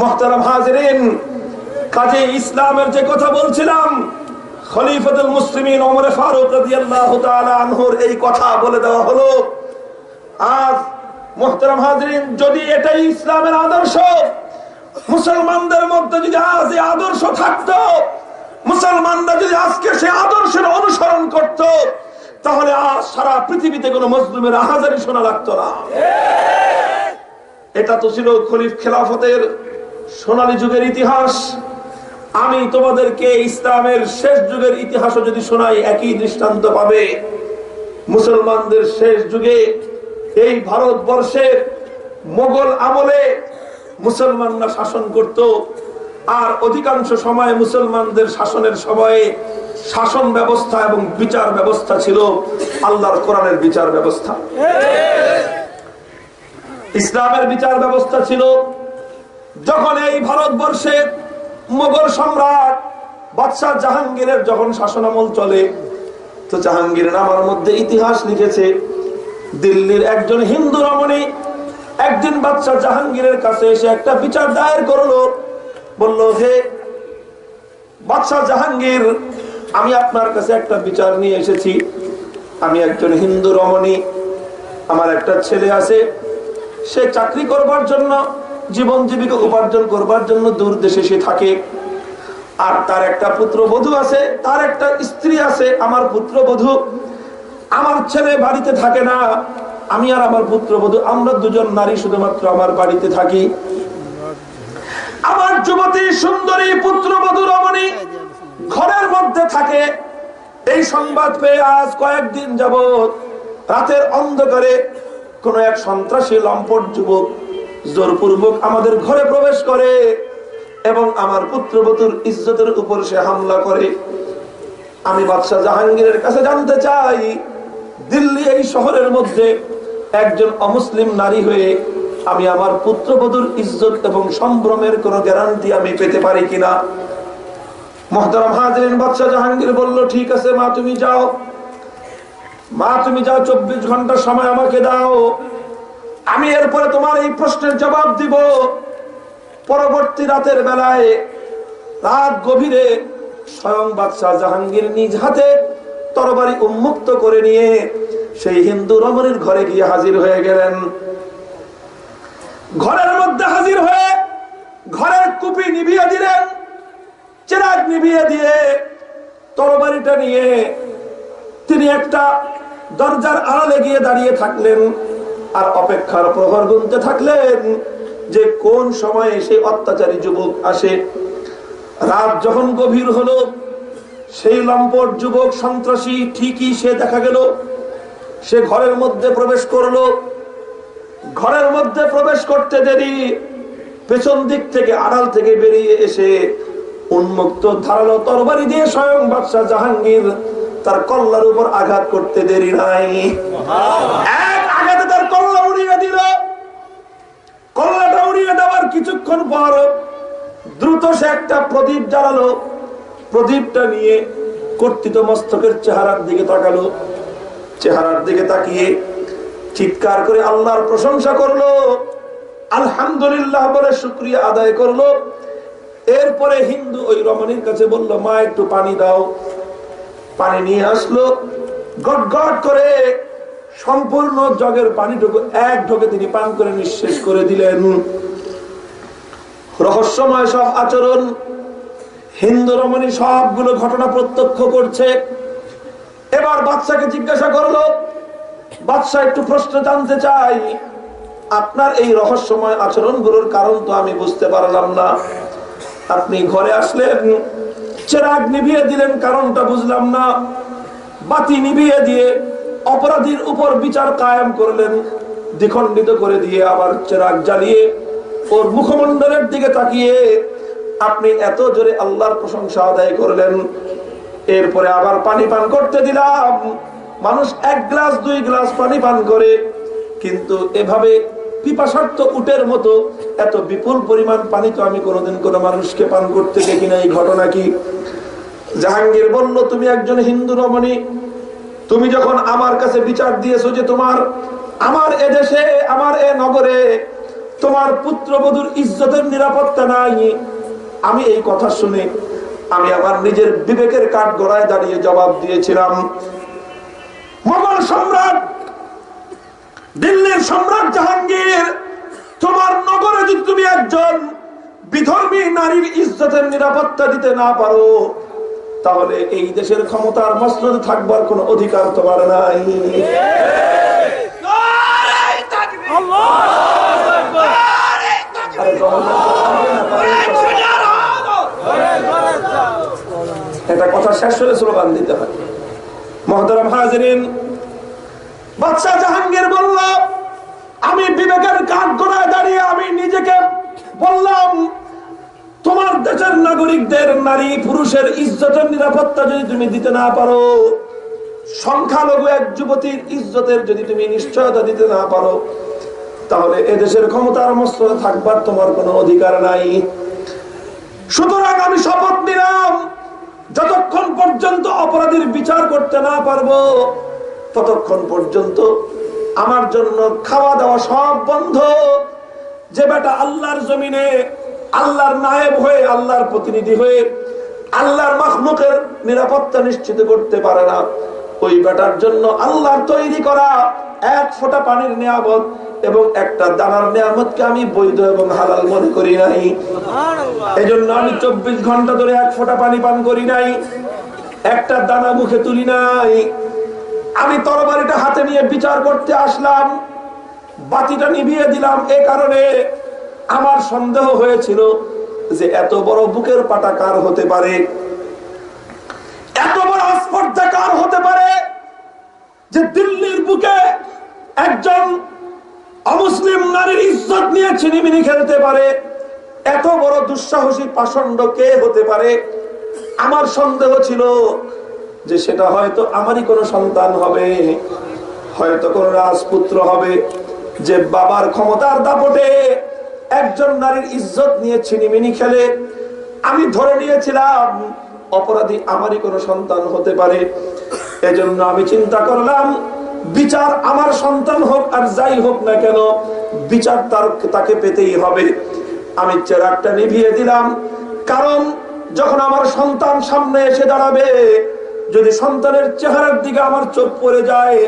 মোহতারাম হাজরিন কাজে ইসলামের যে কথা বলছিলাম খলিফাতুল মুসলিমিন ওমর ফারুক রাদিয়াল্লাহু তাআলা আনহুর এই কথা বলে দেওয়া হলো। আজ মোহতারাম হাজরিন যদি এটাই ইসলামের আদর্শ মুসলমানদের মধ্যে যদি আজ এই আদর্শ থাকতো মুসলমানরা যদি আজকে সে আদর্শের অনুসরণ করত তাহলে আজ সারা পৃথিবীতে কোনো মজলুমের আহাজারি শোনা লাগতো না। এটা তো ছিল খলিফ খেলাফতের সোনালী যুগের ইতিহাস। আমি তোমাদেরকে ইসলামের শেষ যুগের ইতিহাসও যদি শোনাই, একই দৃষ্টান্ত পাবে। মুসলমানদের শেষ যুগে এই ভারতবর্ষের মোগল আমলে মুসলমানরা শাসন করত। আর অধিকাংশ সময় মুসলমানদের শাসনের সময়ে শাসন ব্যবস্থা এবং বিচার ব্যবস্থা ছিল আল্লাহর কোরআনের বিচার ব্যবস্থা। ইসলামের বিচার ব্যবস্থা ছিল যখন এই ভারতবর্ষে মোগল সম্রাট বাদশাহ জাহাঙ্গীরের যখন শাসনামল চলে, তো জাহাঙ্গীর নামার মধ্যে ইতিহাস লিখেছে, দিল্লির একজন হিন্দু রমণী একদিন বাদশাহ জাহাঙ্গীরের কাছে এসে একটা বিচার দায়ের করল। বলল, হে বাদশাহ জাহাঙ্গীর, আমি আপনার কাছে একটা বিচার নিয়ে এসেছি। আমি একজন হিন্দু রমণী, আমার একটা ছেলে আছে, সে চাকরি করবার জন্য জীবন জীবিকা উপার্জন করবার জন্য দূর দেশে সে থাকে। আর তার একটা পুত্র বধূ আছে, তার একটা স্ত্রী আছে, আমার পুত্র বধূ। আমার ছেলে বাড়িতে থাকে না, আমি আর আমার পুত্র বধূ, আমরা দুজন নারী শুধুমাত্র আমার বাড়িতে থাকি। আমার যুবতী সুন্দরী পুত্র বধূ রমণী ঘরের মধ্যে থাকে। এই সংবাদ পেয়ে আজ কয়েকদিন যাবত রাতের অন্ধকারে কোন এক সন্ত্রাসী, লম্পট যুবক জোরপূর্বক আমাদের ঘরে প্রবেশ করে এবং আমার পুত্রবধূর ইজ্জতের উপর সে হামলা করে। আমি বাদশাহ জাহাঙ্গীরের কাছে জানতে চাই, দিল্লি এই শহরের মধ্যে একজন অমুসলিম নারী হয়ে আমি আমার পুত্রবধূর ইজ্জত এবং সম্ভ্রমের কোন গ্যারান্টি আমি পেতে পারি কিনা? মহতারাম হাজরিন, বাদশাহ জাহাঙ্গীর বলল, ঠিক আছে মা, তুমি যাও। মা, তুমি যাও, চব্বিশ ঘণ্টা সময় আমাকে দাও। আমি এরপরে তোমার এই প্রশ্নের জবাব দিব। পরবর্তী রাতের বেলায় রাত গভীরে স্বয়ং বাদশাহ জাহাঙ্গীর নিজ হাতে তরবারি উন্মুক্ত করে নিয়ে সেই হিন্দু রমণীর ঘরে গিয়ে হাজির হয়ে গেলেন। ঘরের মধ্যে হাজির হয়ে ঘরের কুপি নিভিয়ে দিলেন, চেরাগ নিভিয়ে দিয়ে তরবারিটা নিয়ে তিনি একটা দরজার আড়ালে গিয়ে দাঁড়িয়ে থাকলেন। আর অপেক্ষার প্রহর গুনতে থাকলেন যে কোন সময়ে সেই অত্যাচারী যুবক আসে। রাত যখন গভীর হলো সেই লম্পট যুবক সন্ত্রাসী ঠিকই সে দেখা গেল। সে ঘরের মধ্যে প্রবেশ করল। ঘরের মধ্যে প্রবেশ করতে দেরি পেছন দিক থেকে আড়াল থেকে বেরিয়ে এসে উন্মুক্ত ধারালো তরবারি দিয়ে স্বয়ং বাদশাহ জাহাঙ্গীর তার কল্লার উপর আঘাত করতে দেরি নাই এক আঘাতে তার কল্লা উড়িয়ে দিল কল্লাটা উড়িয়ে দেওয়ার কিছুক্ষণ পর দ্রুত সে একটা প্রদীপ জ্বালালো। প্রদীপটা নিয়ে কর্তৃত মস্তকের চেহারার দিকে তাকালো। চেহারার দিকে তাকিয়ে চিৎকার করে আল্লাহর প্রশংসা করল। আলহামদুলিল্লাহ বলে শুক্রিয়া আদায় করল। এরপরে হিন্দু ওই রমণীর কাছে বলল, মা, একটু পানি দাও। পানি নিয়ে আসলো। গট গট করে সম্পূর্ণ জগের পানিটুকু এক ঢোকে তিনি পান করে নিঃশেষ করে দিলেন। রহস্যময় সব আচরণ, হিন্দু রমণী সবগুলো ঘটনা প্রত্যক্ষ করছে। এবার বাচ্চাকে জিজ্ঞাসা করল, বাদশাহ একটু প্রশ্ন জানতে চাই, আপনার এই রহস্যময় আচরণগুলোর কারণ তো আমি বুঝতে পারলাম না। আপনি ঘরে আসলেন, চেরাগ নিভিয়ে দিলেন কারণটা বুঝলাম না। বাতি নিভিয়ে দিয়ে অপরাধীর উপর বিচার কায়েম করলেন, দ্বিখণ্ডিত করে দিয়ে আবার চেরাগ জ্বালিয়ে ওর মুখমণ্ডলের দিকে তাকিয়ে আপনি এত জোরে আল্লাহর প্রশংসা আদায় করলেন। এরপরে আবার পানি পান করতে দিলাম। মানুষ এক গ্লাস, দুই গ্লাস পানি পান করে, কিন্তু এভাবে পিপাসার্থ উটের মতো এত বিপুল পরিমাণ পানি তো আমি কোনোদিন কোনো মানুষকে পান করতে দেখি না এই ঘটনা কি? জাহাঙ্গীর বলল, তুমি একজন হিন্দু রমণী, তুমি যখন আমার কাছে বিচার দিয়েছ যে তোমার, আমার এ দেশে, আমার এ নগরে তোমার পুত্রবধূর ইজ্জতের নিরাপত্তা নাই। আমি এই কথা শুনে আমি আমার নিজের বিবেকের কাঠ গড়ায় দাঁড়িয়ে জবাব দিয়েছিলাম। মোগল সম্রাট, দিল্লির সম্রাট জাহাঙ্গীর, তোমার নগরে যদি তুমি একজন বিধর্মী নারীর ইজ্জতের নিরাপত্তা দিতে না পারো, তাহলে এই দেশের ক্ষমতার মসনদে থাকবার কোন অধিকার তোমার নাই। আরে এটা কথা শেষ হলে স্লোগান দিতে হয়। মহতরম হাজরিন, বাদশাহ জাহাঙ্গীর বলল, আমি বিবেকের কাঠ গোড়ায় দাঁড়িয়ে আমি নিজেকে বললাম, তোমার দেশের নাগরিকদের নারী পুরুষের ইজ্জতের নিরাপত্তা যদি তুমি দিতে না পারো, সংখ্যালঘু এক যুবতীর ইজ্জতের যদি তুমি নিশ্চয়তা দিতে না পারো তাহলে এদেশের ক্ষমতার মস্ত থাকবার তোমার কোনো অধিকার নাই। সুতরাং আমি শপথ নিলাম, যতক্ষণ পর্যন্ত অপরাধীর বিচার করতে না পারব, ততক্ষণ পর্যন্ত আমার জন্য খাওয়া দাওয়া সব বন্ধ। যে বেটা আল্লাহর জমিনে আল্লাহর নায়েব হয়ে আল্লাহর প্রতিনিধি হয়ে আল্লাহর মাহমুকের নিরাপত্তা নিশ্চিত করতে পারে না, ওই বেটার জন্য আল্লাহর তৈরি করা এক ফোঁটা পানির নিয়ামত এবং একটা দানার নিয়ামতকে আমি বৈধ এবং হালাল মনে করি নাই। এজন্য আমি চব্বিশ ঘণ্টা ধরে এক ফোঁটা পানি পান করি নাই একটা দানা মুখে তুলি নাই। আমি তরবারিটা হাতে নিয়ে বিচার করতে আসলাম বাতিটা নিভিয়ে দিলাম এ কারণে আমার সন্দেহ হয়েছিল যে এত বড় বুকের পাটা কার হতে পারে? এত বড় স্পর্ধা কার হতে পারে? যে দিল্লির বুকে একজন নিয়ে ছিনিমিনি খেলতে পারে। এত বড় দুঃসাহসী পাষণ্ড কে হতে পারে? আমার সন্দেহ ছিল যে সেটা হয়তো আমারই কোনো সন্তান হবে, হয়তো কোনো রাজপুত্র হবে, যে বাবার ক্ষমতার দাপটে একজন নারীর ইজ্জত নিয়ে ছিনিমিনি খেলে। আমি ধরে নিয়েছিলাম, অপরাধী আমারই কোনো সন্তান হতে পারে। এজন্য আমি চিন্তা করলাম, বিচার আমার সন্তান হোক আর যাই হোক না কেন বিচার তার তাকে পেতেই হবে। আমি চেরাকটা নিভিয়ে দিলাম। কারণ যখন আমার সন্তান সামনে এসে দাঁড়াবে, যদি সন্তানের চেহারার দিকে আমার চোখ পড়ে যায়,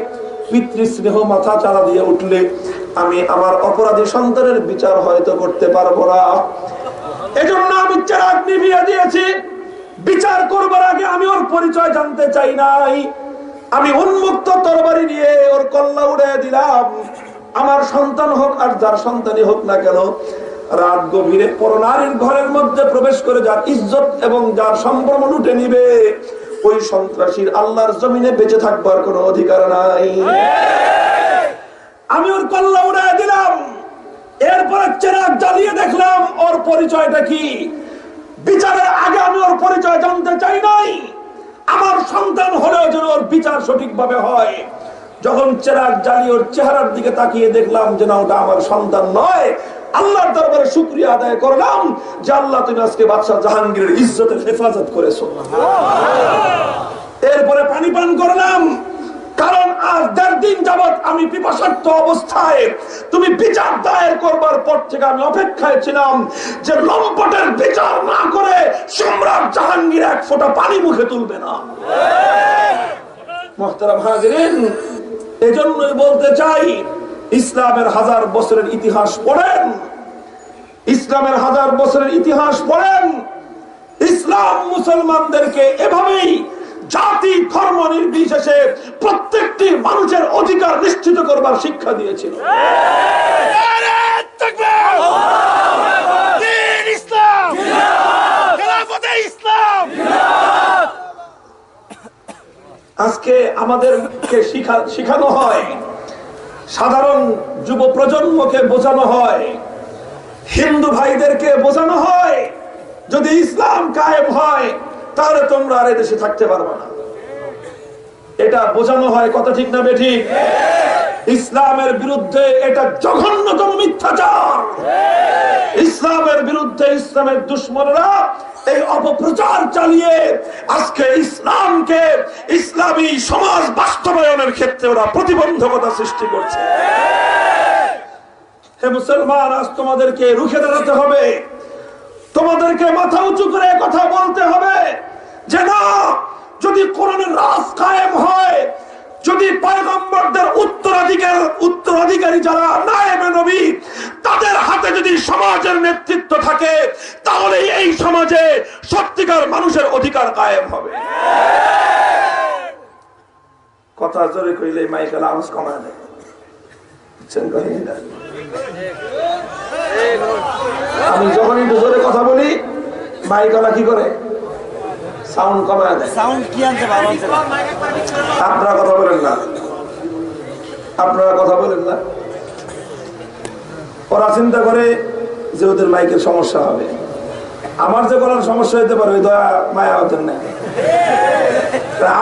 পিতৃস্নেহ মাথা চালা দিয়ে উঠলে আমি আমার অপরাধী সন্তানের বিচার হয়তো করতে পারব না। এজন্য আমি চেরাক নিভিয়ে দিয়েছি। বিচার করবার আগে আমি ওর পরিচয় জানতে চাই নাই। আমি উন্মুক্ত তরবারি নিয়ে ওর কল্লা উড়ে দিলাম। আমার সন্তান হোক আর যার সন্তানই হোক না কেন, রাত গভীরে পরনারীর ঘরের মধ্যে প্রবেশ করে যার ইজ্জত এবং যার সম্ভ্রম লুটে নিবে, ওই সন্ত্রাসীর আল্লাহর জমিনে বেঁচে থাকবার কোনো অধিকার নাই। আমি ওর কল্লা উড়ায় দিলাম, এরপরে চেরাক জ্বালিয়ে দেখলাম, ওর পরিচয়টা কি? বিচারের আগে আমি ওর পরিচয় জানতে চাই নাই, আমার সন্তান হলেও যেন ওর বিচার সঠিকভাবে হয়। যখন চেরাক জ্বালিয়ে ওর চেহারার দিকে তাকিয়ে দেখলাম যে না, ওটা আমার সন্তান নয়, আল্লাহর দরবারে শুক্রিয়া আদায় করলাম যে আল্লাহ তুমি আজকে বাদশাহ জাহাঙ্গীরের ইজ্জতের হেফাজত করেছ। এরপরে পানি পান করলাম, কারণ আজ দেড় দিন যাবৎ আমি পিপাসার্থ অবস্থায়, তুমি বিচার দায়ের করবার পর থেকে আমি অপেক্ষায় ছিলাম যে লম্পটের বিচার না করে সম্রাট জাহাঙ্গীর এক ফোঁটা পানি মুখে তুলবে না। মোহতারাম হাজরিন এজন্যই বলতে চাই ইসলামের হাজার বছরের ইতিহাস পড়েন। ইসলামের হাজার বছরের ইতিহাস পড়েন। ইসলাম মুসলমানদেরকে এভাবেই জাতি ধর্ম নির্বিশেষে প্রত্যেকটি মানুষের অধিকার নিশ্চিত করবার শিক্ষা দিয়েছিল। আজকে আমাদেরকে শিখানো হয়। সাধারণ যুব প্রজন্মকে বোঝানো হয়। হিন্দু ভাইদেরকে বোঝানো হয়। যদি ইসলাম কায়েম হয়, তাহলে তোমরা আর দেশে থাকতে পারবে না। এটা বোঝানো হয় কথা ঠিক না বেঠিক ইসলামের বিরুদ্ধে এটা জঘন্যতম মিথ্যাচার। ইসলামের বিরুদ্ধে ইসলামের দুশ্মনরা এই অপপ্রচার চালিয়ে আজকে ইসলামকে ইসলামী সমাজ বাস্তবায়নের ক্ষেত্রে ওরা প্রতিবন্ধকতা সৃষ্টি করছে। হে মুসলমান, আজ তোমাদেরকে রুখে দাঁড়াতে হবে। তোমাদেরকে মাথা উঁচু করে কথা বলতে হবে যে না, যদি কোরআনের রাজ কায়েম হয় যদি পয়গম্বরদের উত্তরাধিকার, উত্তরাধিকারী যারা নায়েবে নবী, তাদের হাতে যদি সমাজের নেতৃত্ব থাকে, তাহলে এই সমাজে সত্যিকার মানুষের অধিকার কায়েম হবে। কথা জোরে কইলে মাইকেল আওয়াজ কমায় দেয়? আমি যখনই জোরে কথা বলি মাইকলা কি করে? সাউন্ড কমায় দেয়। সাউন্ড কি আনতে ভালো আপনারা কথা বলেন না। আপনারা কথা বলেন না। ওরা চিন্তা করে যে ওদের মাইকের সমস্যা হবে। আমার যে গলার সমস্যা হইতে পারে ওই দয়া মায়া ওদের না।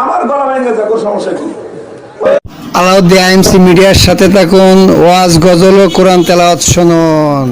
আমার গলা ভেঙে গেছে ওর সমস্যা কি? আলাউদ্দিন আইএমসি মিডিয়ার সাথে থাকুন ওয়াজ গজল ও কোরআন তেলাওয়াত শুনুন।